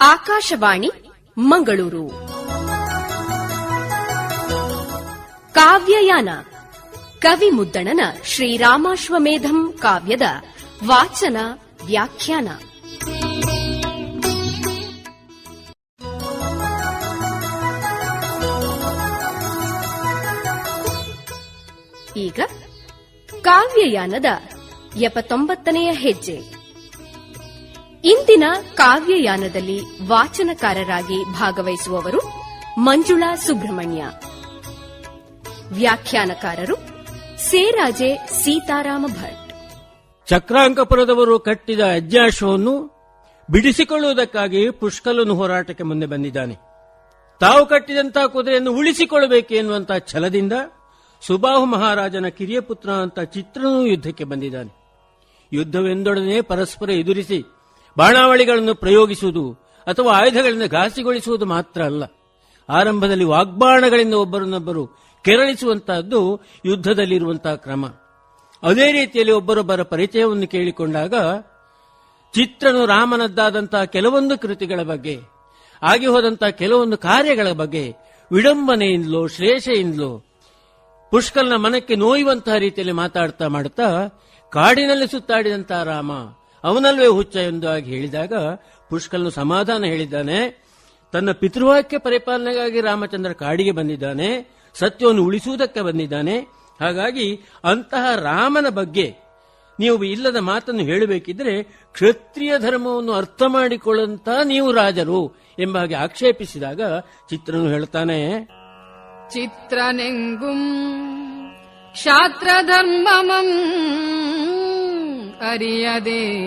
ಆಕಾಶವಾಣಿ ಮಂಗಳೂರು. ಕಾವ್ಯಯಾನ ಕವಿ ಮುದ್ದಣನ ಶ್ರೀರಾಮಾಶ್ವಮೇಧಂ ಕಾವ್ಯದ ವಾಚನ ವ್ಯಾಖ್ಯಾನ. ಈಗ ಕಾವ್ಯಯಾನದ ಎಪ್ಪತ್ತೊಂಬತ್ತನೆಯ ಹೆಜ್ಜೆ. ಇಂದಿನ ಕಾವ್ಯಯಾನದಲ್ಲಿ ವಾಚನಕಾರರಾಗಿ ಭಾಗವಹಿಸುವವರು ಮಂಜುಳಾ ಸುಬ್ರಹ್ಮಣ್ಯ. ವ್ಯಾಖ್ಯಾನಕಾರರು ಸೇರಾಜೆ ಸೀತಾರಾಮ ಭಟ್. ಚಕ್ರಾಂಕಪುರದವರು ಕಟ್ಟಿದ ಅಜ್ಜಾಶವನ್ನು ಬಿಡಿಸಿಕೊಳ್ಳುವುದಕ್ಕಾಗಿ ಪುಷ್ಕಲನು ಹೋರಾಟಕ್ಕೆ ಮುಂದೆ ಬಂದಿದ್ದಾನೆ. ತಾವು ಕಟ್ಟಿದಂತಹ ಕುದುರೆಯನ್ನು ಉಳಿಸಿಕೊಳ್ಳಬೇಕು ಎನ್ನುವಂತಹ ಛಲದಿಂದ ಸುಬಾಹು ಮಹಾರಾಜನ ಕಿರಿಯ ಪುತ್ರ ಅಂತ ಚಿತ್ರನೂ ಯುದ್ಧಕ್ಕೆ ಬಂದಿದ್ದಾನೆ. ಯುದ್ಧವೆಂದೊಡನೆ ಪರಸ್ಪರ ಎದುರಿಸಿ ಬಾಣಾವಳಿಗಳನ್ನು ಪ್ರಯೋಗಿಸುವುದು ಅಥವಾ ಆಯುಧಗಳಿಂದ ಘಾಸಿಗೊಳಿಸುವುದು ಮಾತ್ರ ಅಲ್ಲ. ಆರಂಭದಲ್ಲಿ ವಾಗ್ಬಾಣಗಳಿಂದ ಒಬ್ಬರನ್ನೊಬ್ಬರು ಕೆರಳಿಸುವಂತಹದ್ದು ಯುದ್ಧದಲ್ಲಿರುವಂತಹ ಕ್ರಮ. ಅದೇ ರೀತಿಯಲ್ಲಿ ಒಬ್ಬರೊಬ್ಬರ ಪರಿಚಯವನ್ನು ಕೇಳಿಕೊಂಡಾಗ, ಚಿತ್ರನು ರಾಮನದ್ದಾದಂತಹ ಕೆಲವೊಂದು ಕೃತಿಗಳ ಬಗ್ಗೆ, ಆಗಿ ಹೋದಂತಹ ಕೆಲವೊಂದು ಕಾರ್ಯಗಳ ಬಗ್ಗೆ ವಿಡಂಬನೆಯಿಂದಲೋ, ಶ್ಲೇಷೆಯಿಂದಲೋ, ಪುಷ್ಕಲ್ನ ಮನಕ್ಕೆ ನೋಯುವಂತಹ ರೀತಿಯಲ್ಲಿ ಮಾತಾಡ್ತಾ ಮಾಡುತ್ತಾ ಕಾಡಿನಲ್ಲಿ ಸುತ್ತಾಡಿದಂತಹ ರಾಮ ಅವನಲ್ವೇ ಹುಚ್ಚ ಎಂದು ಆಗಿ ಹೇಳಿದಾಗ ಪುಷ್ಕಲ್ನು ಸಮಾಧಾನ ಹೇಳಿದ್ದಾನೆ. ತನ್ನ ಪಿತೃವಾಕ್ಯ ಪರಿಪಾಲನೆಗಾಗಿ ರಾಮಚಂದ್ರ ಕಾಡಿಗೆ ಬಂದಿದ್ದಾನೆ. ಸತ್ಯವನ್ನು ಉಳಿಸುವುದಕ್ಕೆ ಬಂದಿದ್ದಾನೆ. ಹಾಗಾಗಿ ಅಂತಹ ರಾಮನ ಬಗ್ಗೆ ನೀವು ಇಲ್ಲದ ಮಾತನ್ನು ಹೇಳಬೇಕಿದ್ರೆ ಕ್ಷತ್ರಿಯ ಧರ್ಮವನ್ನು ಅರ್ಥ ಮಾಡಿಕೊಳ್ಳಂತ ನೀವು ರಾಜರು ಎಂಬ ಹಾಗೆ ಆಕ್ಷೇಪಿಸಿದಾಗ ಚಿತ್ರನು ಹೇಳ್ತಾನೆ. ಚಿತ್ರನೆಂಗುಂ ಕ್ಷಾತ್ರ ಧರ್ಮಮಂ அறியதே.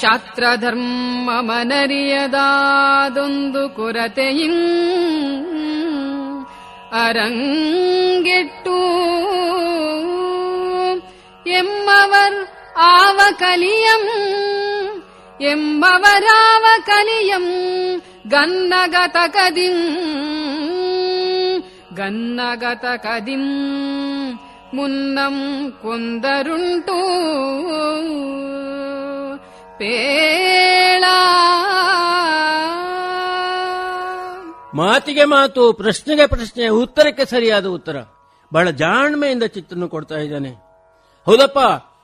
க்ஷாத்திரதர்மமனறியதாதொந்து குரತೆயின் அரங்கிட்டு. எம்மவர் ஆவ கலியம் எம்பவராவ கலியம் கன்னகத கதிம் கன்னகத கதிம் ಮುನ್ನಂ ಕೊಂದರುಂಟು ಪೇಳ ಮಾತಿಗೆ ಮಾತು, ಪ್ರಶ್ನೆಗೆ ಪ್ರಶ್ನೆ, ಉತ್ತರಕ್ಕೆ ಸರಿಯಾದ ಉತ್ತರ. ಬಹಳ ಜಾಣ್ಮೆಯಿಂದ ಚಿತ್ರನು ಕೊಡ್ತಾ ಇದ್ದಾನೆ. ಹೌದಪ್ಪ,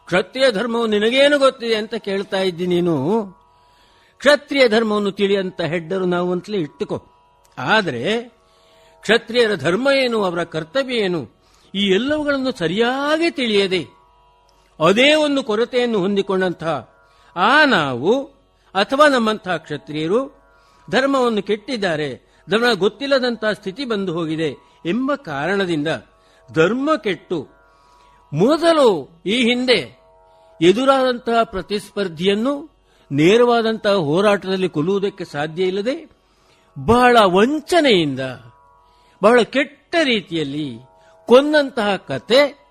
ಕ್ಷತ್ರಿಯ ಧರ್ಮವು ನಿನಗೇನು ಗೊತ್ತಿದೆ ಅಂತ ಕೇಳ್ತಾ ಇದ್ದಿ ನೀನು. ಕ್ಷತ್ರಿಯ ಧರ್ಮವನ್ನು ತಿಳಿಯಂತ ಹೆಡ್ಡರು ನಾವು ಅಂತಲೇ ಇಟ್ಟುಕೋ. ಆದರೆ, ಕ್ಷತ್ರಿಯರ ಧರ್ಮ ಏನು, ಅವರ ಕರ್ತವ್ಯ ಏನು? ಈ ಎಲ್ಲವುಗಳನ್ನು ಸರಿಯಾಗಿ ತಿಳಿಯದೆ ಅದೇ ಒಂದು ಕೊರತೆಯನ್ನು ಹೊಂದಿಕೊಂಡಂತಹ ಆ ನಾವು ಅಥವಾ ನಮ್ಮಂತಹ ಕ್ಷತ್ರಿಯರು ಧರ್ಮವನ್ನು ಕೆಟ್ಟಿದ್ದಾರೆ, ಧರ್ಮ ಗೊತ್ತಿಲ್ಲದಂತಹ ಸ್ಥಿತಿ ಬಂದು ಹೋಗಿದೆ ಎಂಬ ಕಾರಣದಿಂದ ಧರ್ಮ ಕೆಟ್ಟು ಮೊದಲು ಈ ಹಿಂದೆ ಎದುರಾದಂತಹ ಪ್ರತಿಸ್ಪರ್ಧಿಯನ್ನು ನೇರವಾದಂತಹ ಹೋರಾಟದಲ್ಲಿ ಕೊಲ್ಲುವುದಕ್ಕೆ ಸಾಧ್ಯ ಇಲ್ಲದೆ ಬಹಳ ವಂಚನೆಯಿಂದ, ಬಹಳ ಕೆಟ್ಟ ರೀತಿಯಲ್ಲಿ ಕೊಂದಂತಹ ಕತೆ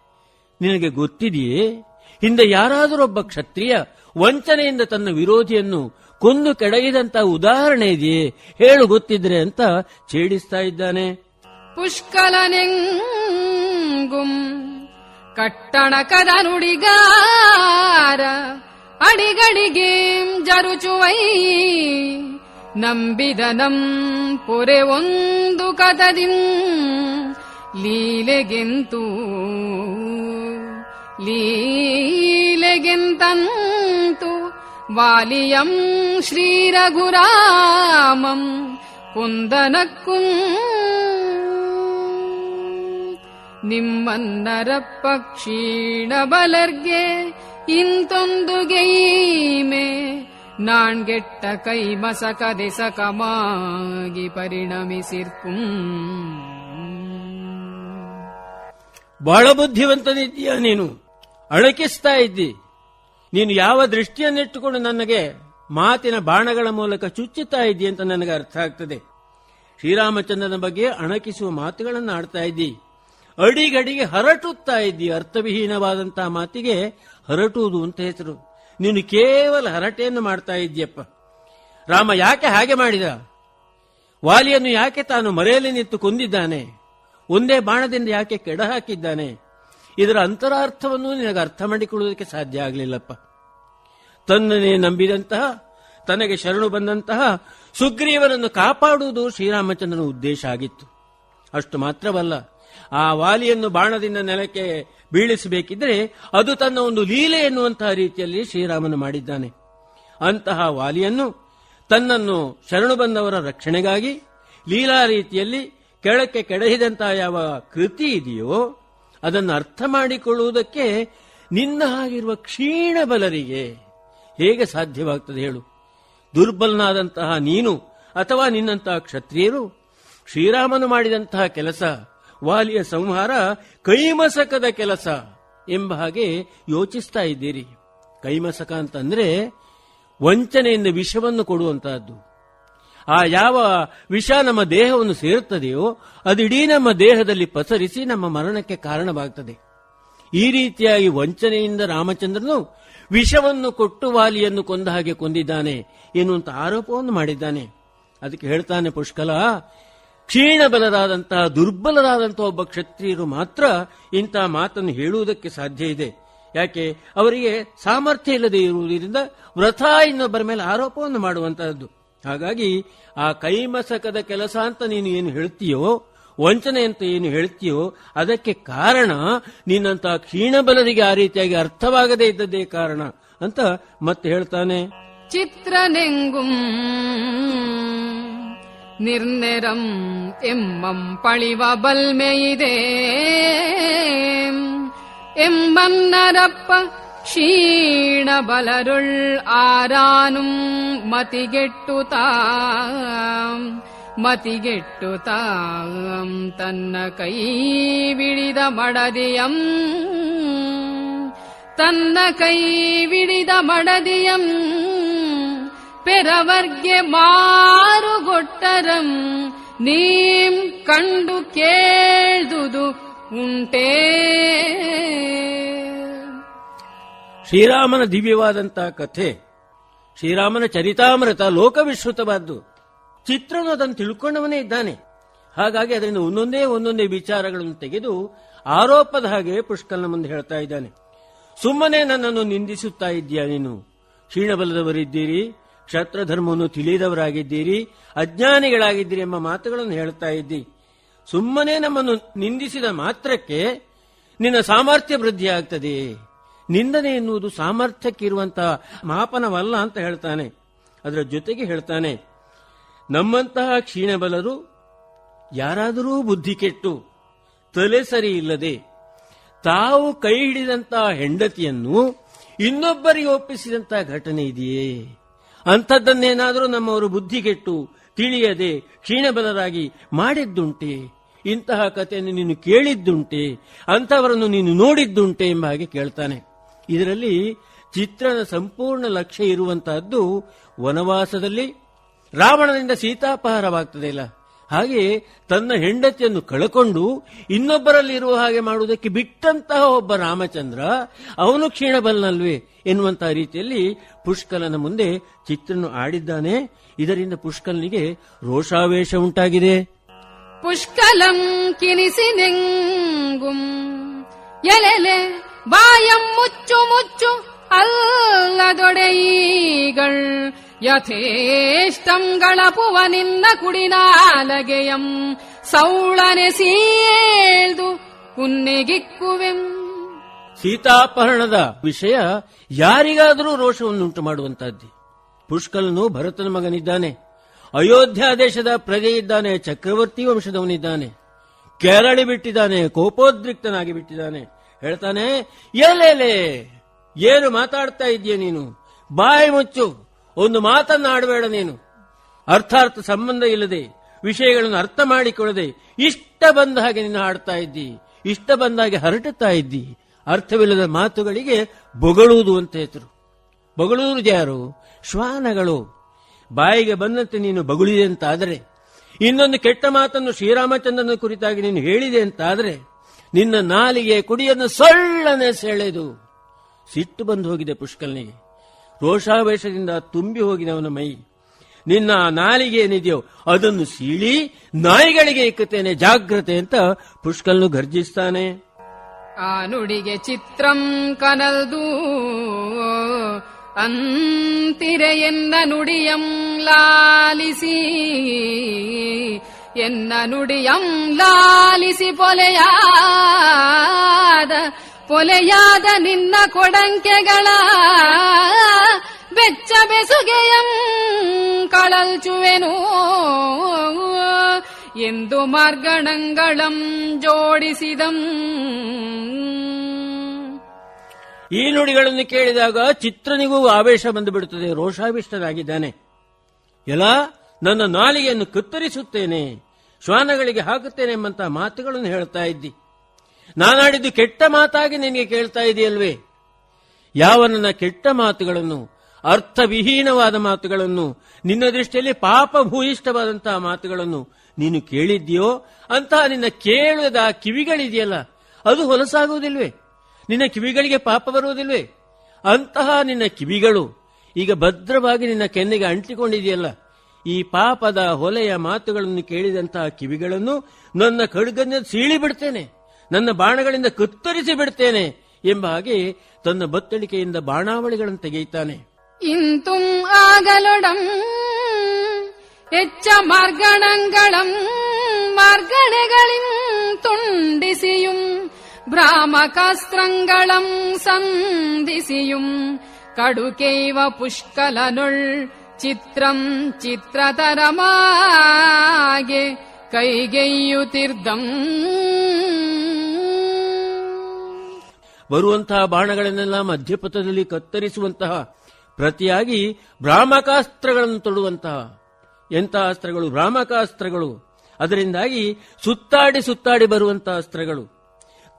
ನಿನಗೆ ಗೊತ್ತಿದೆಯೇ? ಹಿಂದೆ ಯಾರಾದರೂ ಒಬ್ಬ ಕ್ಷತ್ರಿಯ ವಂಚನೆಯಿಂದ ತನ್ನ ವಿರೋಧಿಯನ್ನು ಕೊಂದು ಕೆಡಗಿದಂತಹ ಉದಾಹರಣೆ ಇದೆಯೇ? ಹೇಳು ಗೊತ್ತಿದ್ರೆ ಅಂತ ಛೇಡಿಸ್ತಾ ಇದ್ದಾನೆ. ಪುಷ್ಕಲನೆಂಗುಂ ಕಟ್ಟಣಕದ ನುಡಿಗಾರ ಅಡಿಗಡಿಗೆ ಜರುಚುವೈ ನಂಬಿದನಂ ಪೊರೆ ಒಂದು ಕದದಿಂ ಲೀಲೆಗೆಂತೂ, ಲೀಲೆಗೆಂತಂತು, ವಾಲಿಯಂ ಶ್ರೀರಘುರಾಮಂ ಕುಂದನಕ್ಕುಂ, ನಿಮ್ಮನ್ನರ ಪಕ್ಷೀಣ ಬಲರ್ಗೆ ಇಂತೊಂದು ಗೈಮೆ, ನಾಣ್ಗೆಟ್ಟ ಕೈ ಮಸಕದೆ ಸಕಮಾಗಿ ಪರಿಣಮಿಸಿರ್ಪುಂ ಬಹಳ ಬುದ್ಧಿವಂತನಿದ್ದೀಯ ನೀನು? ಅಣಕಿಸ್ತಾ ಇದ್ದಿ. ನೀನು ಯಾವ ದೃಷ್ಟಿಯನ್ನಿಟ್ಟುಕೊಂಡು ನನಗೆ ಮಾತಿನ ಬಾಣಗಳ ಮೂಲಕ ಚುಚ್ಚುತ್ತಾ ಇದ್ದಿ ಅಂತ ನನಗೆ ಅರ್ಥ ಆಗ್ತದೆ. ಶ್ರೀರಾಮಚಂದ್ರನ ಬಗ್ಗೆ ಅಣಕಿಸುವ ಮಾತುಗಳನ್ನು ಆಡ್ತಾ ಇದ್ದಿ. ಅಡಿಗಡಿಗೆ ಹರಟುತ್ತಾ ಇದ್ದಿ. ಅರ್ಥವಿಹೀನವಾದಂತಹ ಮಾತಿಗೆ ಹರಟುವುದು ಅಂತ ಹೆಸರು. ನೀನು ಕೇವಲ ಹರಟೆಯನ್ನು ಮಾಡ್ತಾ ಇದ್ದೀಯಪ್ಪ. ರಾಮ ಯಾಕೆ ಹಾಗೆ ಮಾಡಿದ? ವಾಲಿಯನ್ನು ಯಾಕೆ ತಾನು ಮರೆಯಲ್ಲಿ ನಿಂತು ಕೊಂದಿದ್ದಾನೆ? ಒಂದೇ ಬಾಣದಿಂದ ಯಾಕೆ ಕೆಡ ಹಾಕಿದ್ದಾನೆ? ಇದರ ಅಂತರಾರ್ಥವನ್ನು ನಿನಗೆ ಅರ್ಥ ಮಾಡಿಕೊಳ್ಳುವುದಕ್ಕೆ ಸಾಧ್ಯ ಆಗಲಿಲ್ಲಪ್ಪ. ತನ್ನನ್ನೇ ನಂಬಿದಂತಹ, ತನಗೆ ಶರಣು ಬಂದಂತಹ ಸುಗ್ರೀವನನ್ನು ಕಾಪಾಡುವುದು ಶ್ರೀರಾಮಚಂದ್ರನ ಉದ್ದೇಶ ಆಗಿತ್ತು. ಅಷ್ಟು ಮಾತ್ರವಲ್ಲ, ಆ ವಾಲಿಯನ್ನು ಬಾಣದಿಂದ ನೆಲಕ್ಕೆ ಬೀಳಿಸಬೇಕಿದ್ರೆ ಅದು ತನ್ನ ಒಂದು ಲೀಲೆ ಎನ್ನುವಂತಹ ರೀತಿಯಲ್ಲಿ ಶ್ರೀರಾಮನು ಮಾಡಿದ್ದಾನೆ. ಅಂತಹ ವಾಲಿಯನ್ನು ತನ್ನನ್ನು ಶರಣು ಬಂದವರ ರಕ್ಷಣೆಗಾಗಿ ಲೀಲಾ ರೀತಿಯಲ್ಲಿ ಕೆಳಕ್ಕೆ ಕೆಡಹಿದಂತಹ ಯಾವ ಕೃತಿ ಇದೆಯೋ ಅದನ್ನು ಅರ್ಥ ಮಾಡಿಕೊಳ್ಳುವುದಕ್ಕೆ ನಿನ್ನ ಹಾಗಿರುವ ಕ್ಷೀಣ ಬಲರಿಗೆ ಹೇಗೆ ಸಾಧ್ಯವಾಗ್ತದೆ ಹೇಳು. ದುರ್ಬಲನಾದಂತಹ ನೀನು ಅಥವಾ ನಿನ್ನಂತಹ ಕ್ಷತ್ರಿಯರು, ಶ್ರೀರಾಮನು ಮಾಡಿದಂತಹ ಕೆಲಸ, ವಾಲಿಯ ಸಂಹಾರ, ಕೈಮಸಕದ ಕೆಲಸ ಎಂಬ ಹಾಗೆ ಯೋಚಿಸ್ತಾ ಇದ್ದೀರಿ. ಕೈಮಸಕ ಅಂತಂದ್ರೆ ವಂಚನೆಯಿಂದ ವಿಷವನ್ನು ಕೊಡುವಂತಹದ್ದು. ಆ ಯಾವ ವಿಷ ನಮ್ಮ ದೇಹವನ್ನು ಸೇರುತ್ತದೆಯೋ ಅದು ಇಡೀ ನಮ್ಮ ದೇಹದಲ್ಲಿ ಪಸರಿಸಿ ನಮ್ಮ ಮರಣಕ್ಕೆ ಕಾರಣವಾಗ್ತದೆ. ಈ ರೀತಿಯಾಗಿ ವಂಚನೆಯಿಂದ ರಾಮಚಂದ್ರನು ವಿಷವನ್ನು ಕೊಟ್ಟು ವಾಲಿಯನ್ನು ಕೊಂದ ಹಾಗೆ ಕೊಂದಿದ್ದಾನೆ ಎನ್ನುವಂತ ಆರೋಪವನ್ನು ಮಾಡಿದ್ದಾನೆ. ಅದಕ್ಕೆ ಹೇಳ್ತಾನೆ ಪುಷ್ಕಲ ಕ್ಷೀಣ ಬಲರಾದಂತಹ ದುರ್ಬಲರಾದಂತಹ ಒಬ್ಬ ಕ್ಷತ್ರಿಯರು ಮಾತ್ರ ಇಂತಹ ಮಾತನ್ನು ಹೇಳುವುದಕ್ಕೆ ಸಾಧ್ಯ ಇದೆ. ಯಾಕೆ? ಅವರಿಗೆ ಸಾಮರ್ಥ್ಯ ಇಲ್ಲದೆ ಇರುವುದರಿಂದ ವ್ರತ ಇನ್ನೊಬ್ಬರ ಮೇಲೆ ಆರೋಪವನ್ನು ಮಾಡುವಂತಹದ್ದು. ಹಾಗಾಗಿ ಆ ಕೈಮಸಕದ ಕೆಲಸ ಅಂತ ನೀನು ಏನು ಹೇಳ್ತೀಯೋ ವಂಚನೆ ಅಂತ ಏನು ಹೇಳ್ತೀಯೋ, ಅದಕ್ಕೆ ಕಾರಣ ನಿನ್ನಂತಹ ಕ್ಷೀಣಬಲರಿಗೆ ಆ ರೀತಿಯಾಗಿ ಅರ್ಥವಾಗದೇ ಇದ್ದದೇ ಕಾರಣ ಅಂತ ಮತ್ತೆ ಹೇಳ್ತಾನೆ. ಚಿತ್ರನೆಂಗುಂ ನಿರ್ನೆರಂ ಎಮ್ಮಂ ಪಳಿವ ಬಲ್ಮೆ ಇದೆ ಎಂಬನ್ನರಪ್ಪ ക്ഷീണബലരുൾ ആരാനും മതികെട്ടുതാം മതികെട്ടുതാം തന്ന കൈ വിഴിത മടതിയം ತನ್ನ ಕೈ ವಿಡಿದ ಮಡದಿಯಂ ಪೆರವರ್ಗೆ ಮಾರುಗೊಟ್ಟರಂ ನೀಂ ಕಂಡು ಕೇಳ್ದುದು ಉಂಟೇ ಶ್ರೀರಾಮನ ದಿವ್ಯವಾದಂತಹ ಕಥೆ, ಶ್ರೀರಾಮನ ಚರಿತಾಮೃತ ಲೋಕವಿಶ್ರುತವಾದ್ದು. ಚಿತ್ರನು ಅದನ್ನು ತಿಳ್ಕೊಂಡವನೇ ಇದ್ದಾನೆ. ಹಾಗಾಗಿ ಅದರಿಂದ ಒಂದೊಂದೇ ಒಂದೊಂದೇ ವಿಚಾರಗಳನ್ನು ತೆಗೆದು ಆರೋಪದ ಹಾಗೆ ಪುಷ್ಕಲ್ನ ಮುಂದೆ ಹೇಳ್ತಾ ಇದ್ದಾನೆ. ಸುಮ್ಮನೆ ನನ್ನನ್ನು ನಿಂದಿಸುತ್ತಾ ಇದ್ದೀಯಾ ನೀನು? ಕ್ಷೀಣಬಲದವರಿದ್ದೀರಿ ಕ್ಷತ್ರಧರ್ಮವನ್ನು ತಿಳಿದವರಾಗಿದ್ದೀರಿ, ಅಜ್ಞಾನಿಗಳಾಗಿದ್ದೀರಿ ಎಂಬ ಮಾತುಗಳನ್ನು ಹೇಳ್ತಾ ಇದ್ದಿ. ಸುಮ್ಮನೆ ನಮ್ಮನ್ನು ನಿಂದಿಸಿದ ಮಾತ್ರಕ್ಕೆ ನಿನ್ನ ಸಾಮರ್ಥ್ಯ ವೃದ್ಧಿ ನಿಂದನೆ ಎನ್ನುವುದು ಸಾಮರ್ಥ್ಯಕ್ಕಿರುವಂತಹ ಮಾಪನವಲ್ಲ ಅಂತ ಹೇಳ್ತಾನೆ. ಅದರ ಜೊತೆಗೆ ಹೇಳ್ತಾನೆ, ನಮ್ಮಂತಹ ಕ್ಷೀಣಬಲರು ಯಾರಾದರೂ ಬುದ್ಧಿ ಕೆಟ್ಟು ತಲೆ ಸರಿ ಇಲ್ಲದೆ ತಾವು ಕೈ ಹಿಡಿದಂತಹ ಹೆಂಡತಿಯನ್ನು ಇನ್ನೊಬ್ಬರಿಗೆ ಒಪ್ಪಿಸಿದಂತಹ ಘಟನೆ ಇದೆಯೇ? ಅಂಥದ್ದನ್ನೇನಾದರೂ ನಮ್ಮವರು ಬುದ್ಧಿ ಕೆಟ್ಟು ತಿಳಿಯದೆ ಕ್ಷೀಣಬಲರಾಗಿ ಮಾಡಿದ್ದುಂಟೆ? ಇಂತಹ ಕಥೆಯನ್ನು ನೀನು ಕೇಳಿದ್ದುಂಟೆ? ಅಂಥವರನ್ನು ನೀನು ನೋಡಿದ್ದುಂಟೆ ಎಂಬ ಹಾಗೆ ಕೇಳ್ತಾನೆ. ಇದರಲ್ಲಿ ಚಿತ್ರದ ಸಂಪೂರ್ಣ ಲಕ್ಷ್ಯ ಇರುವಂತಹದ್ದು ವನವಾಸದಲ್ಲಿ ರಾವಣನಿಂದ ಸೀತಾಪಹಾರವಾಗ್ತದೆಯಲ್ಲ ಹಾಗೆ ತನ್ನ ಹೆಂಡತಿಯನ್ನು ಕಳಕೊಂಡು ಇನ್ನೊಬ್ಬರಲ್ಲಿ ಇರುವ ಹಾಗೆ ಮಾಡುವುದಕ್ಕೆ ಬಿಟ್ಟಂತಹ ಒಬ್ಬ ರಾಮಚಂದ್ರ ಅವನು ಕ್ಷೀಣಬಲ್ಲನಲ್ವೇ ಎನ್ನುವಂತಹ ರೀತಿಯಲ್ಲಿ ಪುಷ್ಕಲನ ಮುಂದೆ ಚಿತ್ರನು ಆಡಿದ್ದಾನೆ. ಇದರಿಂದ ಪುಷ್ಕಲನಿಗೆ ರೋಷಾವೇಶ ಉಂಟಾಗಿದೆ. ಪುಷ್ಕಲಂ ಕಿನಿಸಿ വായം മുച്ചു മുച്ചു അല്ലതൊടൈകൾ ಯಥೇಷ್ಟಂ ಗಳಪುವ ನಿನ್ನ ಕುಡಿನಾಲಗೆಯಂ ಸೌಳನೆಸೀಳ್ದು ಕುನ್ನೆಗಿಕ್ಕುವೆಂ ಸೀತಾಪಹರಣದ ವಿಷಯ ಯಾರಿಗಾದರೂ ರೋಷವನ್ನುಂಟು ಮಾಡುವಂತಹದ್ದೇ ಪುಷ್ಕಲನು ಭರತನ ಮಗನಿದ್ದಾನೆ ಅಯೋಧ್ಯ ದೇಶದ ಪ್ರಜೆ ಇದ್ದಾನೆ ಚಕ್ರವರ್ತಿ ವಂಶದವನಿದ್ದಾನೆ ಕೆರಳಿ ಬಿಟ್ಟಿದ್ದಾನೆ ಕೋಪೋದ್ರಿಕ್ತನಾಗಿ ಬಿಟ್ಟಿದ್ದಾನೆ ಹೇಳ್ತಾನೆ ಎಲೆಲೆ ಏನು ಮಾತಾಡ್ತಾ ಇದೆಯಾ ನೀನು? ಬಾಯಿ ಮುಚ್ಚು, ಒಂದು ಮಾತನ್ನ ಆಡಬೇಡ ನೀನು. ಅರ್ಥಾರ್ಥ ಸಂಬಂಧ ಇಲ್ಲದೆ, ವಿಷಯಗಳನ್ನು ಅರ್ಥ ಮಾಡಿಕೊಳ್ಳದೆ, ಇಷ್ಟ ಬಂದ ಹಾಗೆ ನೀನು ಆಡ್ತಾ ಇದ್ದಿ, ಇಷ್ಟ ಬಂದ ಹಾಗೆ ಹರಟುತ್ತಾ ಇದ್ದಿ. ಅರ್ಥವಿಲ್ಲದ ಮಾತುಗಳಿಗೆ ಬೊಗಳುವುದು ಅಂತ ಹೆಸರು ಬೊಗಳೂರು ಯಾರು? ಶ್ವಾನಗಳು. ಬಾಯಿಗೆ ಬಂದಂತೆ ನೀನು ಬಗುಳಿದೆ ಅಂತಾದರೆ, ಇನ್ನೊಂದು ಕೆಟ್ಟ ಮಾತನ್ನು ಶ್ರೀರಾಮಚಂದ್ರನ ಕುರಿತಾಗಿ ನೀನು ಹೇಳಿದೆ ಅಂತಾದರೆ ನಿನ್ನ ನಾಲಿಗೆ ಕುಡಿಯನ್ನು ಸೊಳ್ಳನೆ ಸೆಳೆದು. ಸಿಟ್ಟು ಬಂದು ಹೋಗಿದೆ ಪುಷ್ಕಲ್ನಿಗೆ ರೋಷಾವೇಶದಿಂದ ತುಂಬಿ ಹೋಗಿದವನ ಮೈ. ನಿನ್ನ ನಾಲಿಗೆ ಏನಿದೆಯೋ ಅದನ್ನು ಸೀಳಿ ನಾಯಿಗಳಿಗೆ ಇಕ್ಕುತ್ತೇನೆ, ಜಾಗ್ರತೆ ಅಂತ ಪುಷ್ಕಲ್ನು ಗರ್ಜಿಸ್ತಾನೆ ಆ ನುಡಿಗೆ ಚಿತ್ರಂ ಕನಲ್ದು ಎಂದ ನುಡಿಯಂ ಲಾಲಿಸಿ. ಎನ್ನ ನುಡಿಯಂ ಲಾಲಿಸಿ ಪೊಲೆಯಾದ ಪೊಲೆಯಾದ ನಿನ್ನ ಕೊಡಂಕೆಗಳ ಬೆಚ್ಚ ಬೆಸುಗೆಯಂ ಕಳಲ್ಚುವೆನು. ಎಂದು ಮಾರ್ಗಣಂಗಳಂ ಜೋಡಿಸಿದಂ. ಈ ನುಡಿಗಳನ್ನು ಕೇಳಿದಾಗ ಚಿತ್ರನಿಗೂ ಆವೇಶ ಬಂದುಬಿಡುತ್ತದೆ. ರೋಷಾವಿಷ್ಟನಾಗಿದ್ದಾನೆ ಎಲ್ಲ ನನ್ನ ನಾಲಿಗೆಯನ್ನು ಕತ್ತರಿಸುತ್ತೇನೆ, ಶ್ವಾನಗಳಿಗೆ ಹಾಕುತ್ತೇನೆ ಎಂಬಂತ ಮಾತುಗಳನ್ನು ಹೇಳ್ತಾ ಇದ್ದಿ. ನಾನಾಡಿದ್ದು ಕೆಟ್ಟ ಮಾತಾಗಿ ನಿನಗೆ ಕೇಳ್ತಾ ಇದೆಯಲ್ವೇ? ಯಾವ ನನ್ನ ಕೆಟ್ಟ ಮಾತುಗಳನ್ನು, ಅರ್ಥವಿಹೀನವಾದ ಮಾತುಗಳನ್ನು, ನಿನ್ನ ದೃಷ್ಟಿಯಲ್ಲಿ ಪಾಪ ಭೂಯಿಷ್ಠವಾದಂತಹ ಮಾತುಗಳನ್ನು ನೀನು ಕೇಳಿದ್ಯೋ ಅಂತಹ ನಿನ್ನ ಕೇಳದ ಕಿವಿಗಳಿದೆಯಲ್ಲ, ಅದು ಹೊಲಸಾಗುವುದಿಲ್ವೇ? ನಿನ್ನ ಕಿವಿಗಳಿಗೆ ಪಾಪ ಬರುವುದಿಲ್ವೇ? ಅಂತಹ ನಿನ್ನ ಕಿವಿಗಳು ಈಗ ಭದ್ರವಾಗಿ ನಿನ್ನ ಕೆನ್ನೆಗೆ ಅಂಟಿಕೊಂಡಿದೆಯಲ್ಲ ಈ ಪಾಪದ ಹೊಲೆಯ ಮಾತುಗಳನ್ನು ಕೇಳಿದಂತಹ ಕಿವಿಗಳನ್ನು ನನ್ನ ಖಡ್ಗನ್ನ ಸೀಳಿ ಬಿಡ್ತೇನೆ, ನನ್ನ ಬಾಣಗಳಿಂದ ಕತ್ತರಿಸಿ ಬಿಡ್ತೇನೆ ಎಂಬ ಹಾಗೆ ತನ್ನ ಬತ್ತಳಿಕೆಯಿಂದ ಬಾಣಾವಳಿಗಳನ್ನು ತೆಗೆಯುತ್ತಾನೆ. ಇಂತುಂ ಆಗಲೊಡಂ, ಹೆಚ್ಚ ಮಾರ್ಗಣಂಗಳಂ, ಮಾರ್ಗಣಗಳಿಂ ತುಂಡಿಸಿಯುಂ ഭ്രാമകാസ്ത്രങ്ങളും ಸಂಧಿಸಿಯುಂ കടുകൈവ ಪುಷ್ಕಲನುಳ್ ಚಿತ್ರಂ ಚಿತ್ರತರಮಾಗೆ ಕೈಗೆಯ್ಯುತ್ತಿರ್ದಂ. ಬರುವಂತಹ ಬಾಣಗಳನ್ನೆಲ್ಲ ಮಧ್ಯಪಥದಲ್ಲಿ ಕತ್ತರಿಸುವಂತಹ, ಪ್ರತಿಯಾಗಿ ಭ್ರಾಮಕಾಸ್ತ್ರಗಳನ್ನು ತೊಡುವಂತಹ, ಎಂಥ ಅಸ್ತ್ರಗಳು? ಭ್ರಾಮಕಾಸ್ತ್ರಗಳು ಅದರಿಂದಾಗಿ ಸುತ್ತಾಡಿ ಸುತ್ತಾಡಿ ಬರುವಂತಹ ಅಸ್ತ್ರಗಳು.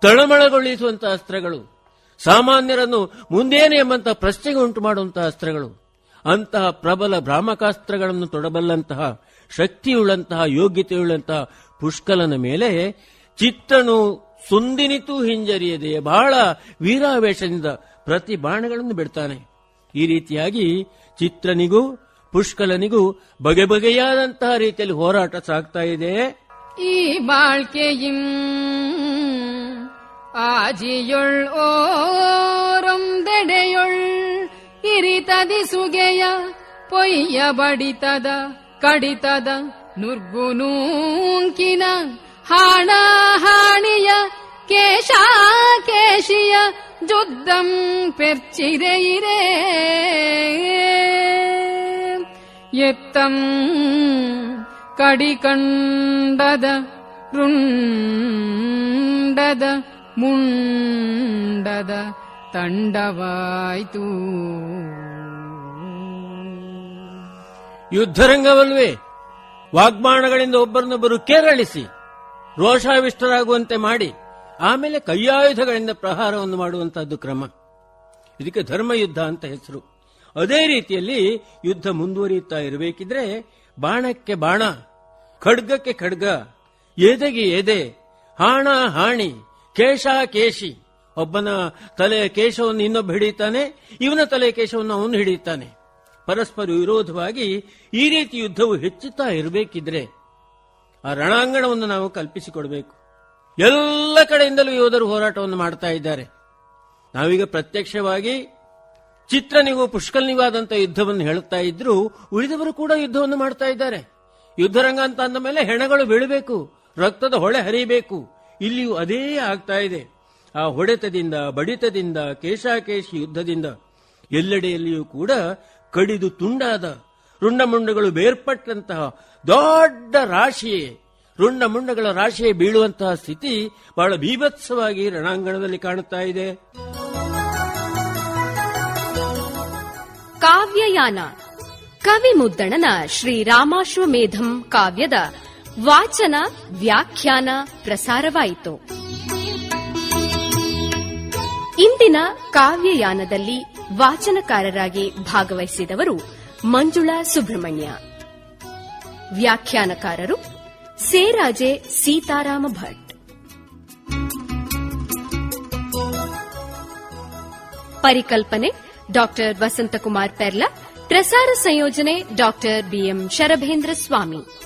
ತಳಮಳಗೊಳಿಸುವಂತಹ ಅಸ್ತ್ರಗಳು. ಸಾಮಾನ್ಯರನ್ನು ಮುಂದೇನೆ ಎಂಬಂತಹ ಪ್ರಶ್ನೆಗೆ ಉಂಟು ಮಾಡುವಂತಹ ಅಸ್ತ್ರಗಳು. ಅಂತಹ ಪ್ರಬಲ ಭ್ರಾಮಕಾಸ್ತ್ರಗಳನ್ನು ತೊಡಬಲ್ಲಂತಹ, ಶಕ್ತಿಯುಳ್ಳಂತಹ, ಯೋಗ್ಯತೆಯುಳ್ಳಂತಹ ಪುಷ್ಕಲನ ಮೇಲೆ ಚಿತ್ರನು ಸುಂದಿನಿತೂ ಹಿಂಜರಿಯದೆ ಬಹಳ ವೀರಾವೇಶದಿಂದ ಪ್ರತಿ ಬಾಣಗಳನ್ನು ಬಿಡ್ತಾನೆ. ಈ ರೀತಿಯಾಗಿ ಚಿತ್ರನಿಗೂ ಪುಷ್ಕಲನಿಗೂ ಬಗೆ ಬಗೆಯಾದಂತಹ ರೀತಿಯಲ್ಲಿ ಹೋರಾಟ ಸಾಗ್ತಾ ಇದೆ. ಈ ಬಾಳ್ಕೆಯಿಂ ಆಜಿಯೊಳ್ ಓರೊಂದೆಡೆಯೊಳ್ ಇರಿತದಿ ಸುಗೆಯ ಪೊಯ್ಯ ಬಡಿತದ, ಕಡಿತದ ನುರ್ಗುನೂಂಕಿನ ಹಾಣ ಹಾಣಿಯ ಕೇಶ ಕೇಶಿಯ ಜುದ್ದಂ ಪೆರ್ಚಿರೆ ಇರೇ ಎತ್ತಂ ಕಡಿಕಂಡದ, ರುಂಡದ, ಮುಂಡದ ತಂಡವಾಯ್ತು. ಯುದ್ಧರಂಗವಲ್ವೇ ವಾಗ್ಬಾಣಗಳಿಂದ ಒಬ್ಬರನ್ನೊಬ್ಬರು ಕೇರಳಿಸಿ, ರೋಷಾವಿಷ್ಟರಾಗುವಂತೆ ಮಾಡಿ, ಆಮೇಲೆ ಕೈಯಾಯುಧಗಳಿಂದ ಪ್ರಹಾರವನ್ನು ಮಾಡುವಂತಹದ್ದು ಕ್ರಮ. ಇದಕ್ಕೆ ಧರ್ಮ ಯುದ್ಧ ಅಂತ ಹೆಸರು. ಅದೇ ರೀತಿಯಲ್ಲಿ ಯುದ್ಧ ಮುಂದುವರಿಯುತ್ತಾ ಇರಬೇಕಿದ್ರೆ ಬಾಣಕ್ಕೆ ಬಾಣ, ಖಡ್ಗಕ್ಕೆ ಖಡ್ಗ, ಎದೆಗೆ ಎದೆ, ಹಾಣ ಹಾಣಿ, ಕೇಶ ಕೇಶಿ ಒಬ್ಬನ ತಲೆಯ ಕೇಶವನ್ನು ಇನ್ನೊಬ್ಬ ಹಿಡಿಯುತ್ತಾನೆ, ಇವನ ತಲೆಯ ಕೇಶವನ್ನು ಅವನು ಹಿಡಿಯುತ್ತಾನೆ. ಪರಸ್ಪರ ವಿರೋಧವಾಗಿ ಈ ರೀತಿ ಯುದ್ಧವು ಹೆಚ್ಚುತ್ತಾ ಇರಬೇಕಿದ್ರೆ ಆ ರಣಾಂಗಣವನ್ನು ನಾವು ಕಲ್ಪಿಸಿಕೊಡಬೇಕು. ಎಲ್ಲ ಕಡೆಯಿಂದಲೂ ಯೋಧರು ಹೋರಾಟವನ್ನು ಮಾಡ್ತಾ ಇದ್ದಾರೆ. ನಾವೀಗ ಪ್ರತ್ಯಕ್ಷವಾಗಿ ಚಿತ್ರನಿಗೂ ಪುಷ್ಕಲ್ನಿಗೂ ಆದಂತಹ ಯುದ್ಧವನ್ನು ಹೇಳುತ್ತಾ ಇದ್ರು ಉಳಿದವರು ಕೂಡ ಯುದ್ಧವನ್ನು ಮಾಡ್ತಾ ಇದ್ದಾರೆ. ಯುದ್ಧರಂಗ ಅಂತ ಅಂದ ಮೇಲೆ ಹೆಣಗಳು ಬೀಳಬೇಕು, ರಕ್ತದ ಹೊಳೆ ಹರಿಯಬೇಕು. ಇಲ್ಲಿಯೂ ಅದೇ ಆಗ್ತಾ ಇದೆ. ಆ ಹೊಡೆತದಿಂದ, ಬಡಿತದಿಂದ, ಕೇಶಾಕೇಶಿ ಯುದ್ಧದಿಂದ ಎಲ್ಲೆಡೆಯಲ್ಲಿಯೂ ಕೂಡ ಕಡಿದು ತುಂಡಾದ ರುಂಡಮುಂಡಗಳು ಬೇರ್ಪಟ್ಟಂತಹ ದೊಡ್ಡ ರಾಶಿಯೇ ರುಂಡಮುಂಡಗಳ ರಾಶಿಯೇ ಬೀಳುವಂತಹ ಸ್ಥಿತಿ ಬಹಳ ಬೀಭತ್ಸವಾಗಿ ರಣಾಂಗಣದಲ್ಲಿ ಕಾಣುತ್ತಾ ಇದೆ. ಕಾವ್ಯಯಾನ. ಕವಿ ಮುದ್ದಣನ ಶ್ರೀರಾಮಾಶ್ವಮೇಧಂ ಕಾವ್ಯದ ವಾಚನ, ವ್ಯಾಖ್ಯಾನ, ಪ್ರಸಾರವಾಯಿತು. ಇಂದಿನ ಕಾವ್ಯಯಾನದಲ್ಲಿ ವಾಚನಕಾರರಾಗಿ ಭಾಗವಹಿಸಿದವರು ಮಂಜುಳಾ ಸುಬ್ರಹ್ಮಣ್ಯ. ವ್ಯಾಖ್ಯಾನಕಾರರು ಸೇರಾಜೆ ಸೀತಾರಾಮ ಭಟ್. ಪರಿಕಲ್ಪನೆ ಡಾಕ್ಟರ್ ವಸಂತಕುಮಾರ್ ಪೆರ್ಲ. ಪ್ರಸಾರ ಸಂಯೋಜನೆ ಡಾಕ್ಟರ್ ಬಿಎಂ ಶರಭೇಂದ್ರ ಸ್ವಾಮಿ.